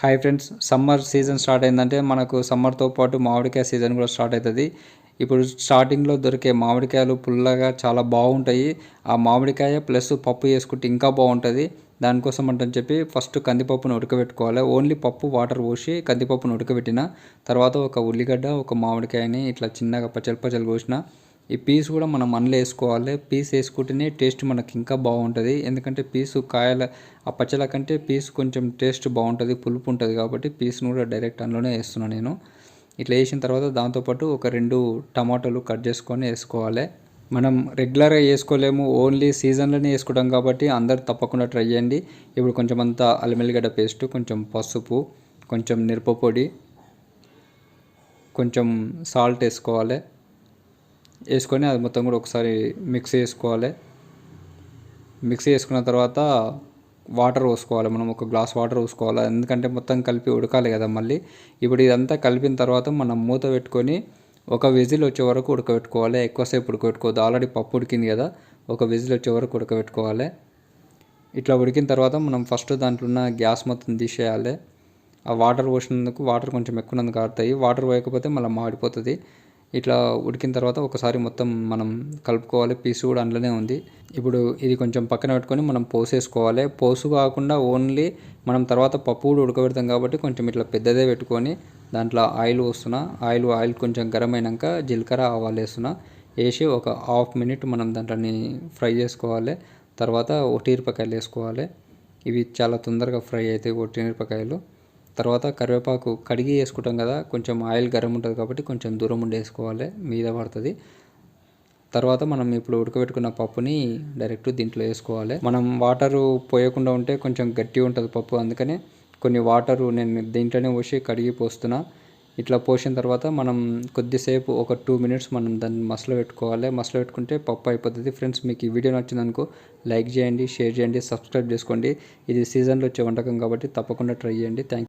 Hi friends summer season start అయిందంటే మనకు సమ్మర్తో పాటు మామిడికాయ సీజన్ కూడా స్టార్ట్ అవుతుంది. ఇప్పుడు స్టార్టింగ్లో దొరికే మామిడికాయలు పుల్లగా చాలా బాగుంటాయి. ఆ మామిడికాయ ప్లస్ పప్పు వేసుకుంటే ఇంకా బాగుంటుంది. దానికోసం అంటని చెప్పి ఫస్ట్ కందిపప్పును ఉడకబెట్టుకోవాలి. ఓన్లీ పప్పు వాటర్ పోసి కందిపప్పును ఉడకబెట్టిన తర్వాత ఒక ఉల్లిగడ్డ ఒక మామిడికాయని ఇట్లా చిన్నగా పచ్చలు పచ్చలు కోసిన ఈ పీస్ కూడా మనం అందులో వేసుకోవాలి. పీస్ వేసుకుంటేనే టేస్ట్ మనకి ఇంకా బాగుంటుంది. ఎందుకంటే పీసు కాయల ఆ పచ్చల కంటే పీస్ కొంచెం టేస్ట్ బాగుంటుంది పులుపు ఉంటుంది కాబట్టి పీస్ను కూడా డైరెక్ట్ అందులోనే వేస్తున్నాను నేను. ఇట్లా వేసిన తర్వాత దాంతోపాటు ఒక రెండు టమాటాలు కట్ చేసుకొని వేసుకోవాలి. మనం రెగ్యులర్గా వేసుకోలేము. ఓన్లీ సీజన్లోనే వేసుకుంటాం కాబట్టి అందరు తప్పకుండా ట్రై చేయండి. ఇప్పుడు కొంచెం అంతా అల్లిమెల్లిగడ్డ పేస్ట్ కొంచెం పసుపు కొంచెం మిరప పొడి కొంచెం సాల్ట్ వేసుకోవాలి. వేసుకొని అది మొత్తం కూడా ఒకసారి మిక్స్ చేసుకోవాలి. మిక్స్ చేసుకున్న తర్వాత వాటర్ పోసుకోవాలి. మనం ఒక గ్లాస్ వాటర్ పోసుకోవాలి. ఎందుకంటే మొత్తం కలిపి ఉడకాలి కదా మళ్ళీ. ఇప్పుడు ఇదంతా కలిపిన తర్వాత మనం మూత పెట్టుకొని ఒక విజిల్ వచ్చే వరకు ఉడకబెట్టుకోవాలి. ఎక్కువసేపు ఉడకబెట్టుకోవద్దు. ఆల్రెడీ పప్పు ఉడికింది కదా. ఒక విజిల్ వచ్చే వరకు ఉడకబెట్టుకోవాలి. ఇట్లా ఉడికిన తర్వాత మనం ఫస్ట్ దాంట్లో ఉన్న గ్యాస్ మొత్తం తీసేయాలి. ఆ వాటర్ పోసినందుకు వాటర్ కొంచెం ఎక్కువ ఆడతాయి వాటర్ పోయకపోతే మళ్ళీ మాడిపోతుంది. ఇట్లా ఉడికిన తర్వాత ఒకసారి మొత్తం మనం కలుపుకోవాలి. పీసు కూడా అందులోనే ఉంది. ఇప్పుడు ఇది కొంచెం పక్కన పెట్టుకొని మనం పోసేసుకోవాలి. పోసు కాకుండా ఓన్లీ మనం తర్వాత పప్పు కూడా ఉడకబెడతాం కాబట్టి కొంచెం ఇట్లా పెద్దదే పెట్టుకొని దాంట్లో ఆయిల్ పోస్తున్నా ఆయిల్ ఆయిల్ కొంచెం గరం అయినాక జీలకర్ర ఆవాలు వేస్తున్నా వేసి ఒక హాఫ్ మినిట్ మనం దాంట్లోని ఫ్రై చేసుకోవాలి. తర్వాత ఒట్టిమిరపకాయలు వేసుకోవాలి. ఇవి చాలా తొందరగా ఫ్రై అవుతాయి ఒట్టిమిరపకాయలు తర్వాత కరివేపాకు కడిగి వేసుకుంటాం కదా కొంచెం ఆయిల్ గరం ఉంటుంది కాబట్టి కొంచెం దూరం ఉండి వేసుకోవాలి మీద పడుతుంది. తర్వాత మనం ఇప్పుడు ఉడకబెట్టుకున్న పప్పుని డైరెక్ట్ దీంట్లో వేసుకోవాలి. మనం వాటరు పోయకుండా ఉంటే కొంచెం గట్టి ఉంటుంది పప్పు అందుకనే కొన్ని వాటరు నేను దీంట్లోనే పోసి కడిగి పోస్తున్నా. ఇట్లా పోసిన తర్వాత మనం కొద్దిసేపు ఒక టూ మినిట్స్ మనం దాన్ని మసలు పెట్టుకోవాలి. మసలు పెట్టుకుంటే పప్పు అయిపోతుంది. ఫ్రెండ్స్ మీకు ఈ వీడియో నచ్చిందనుకో లైక్ చేయండి షేర్ చేయండి సబ్స్క్రైబ్ చేసుకోండి. ఇది సీజన్లో వచ్చే వంటకం కాబట్టి తప్పకుండా ట్రై చేయండి. థ్యాంక్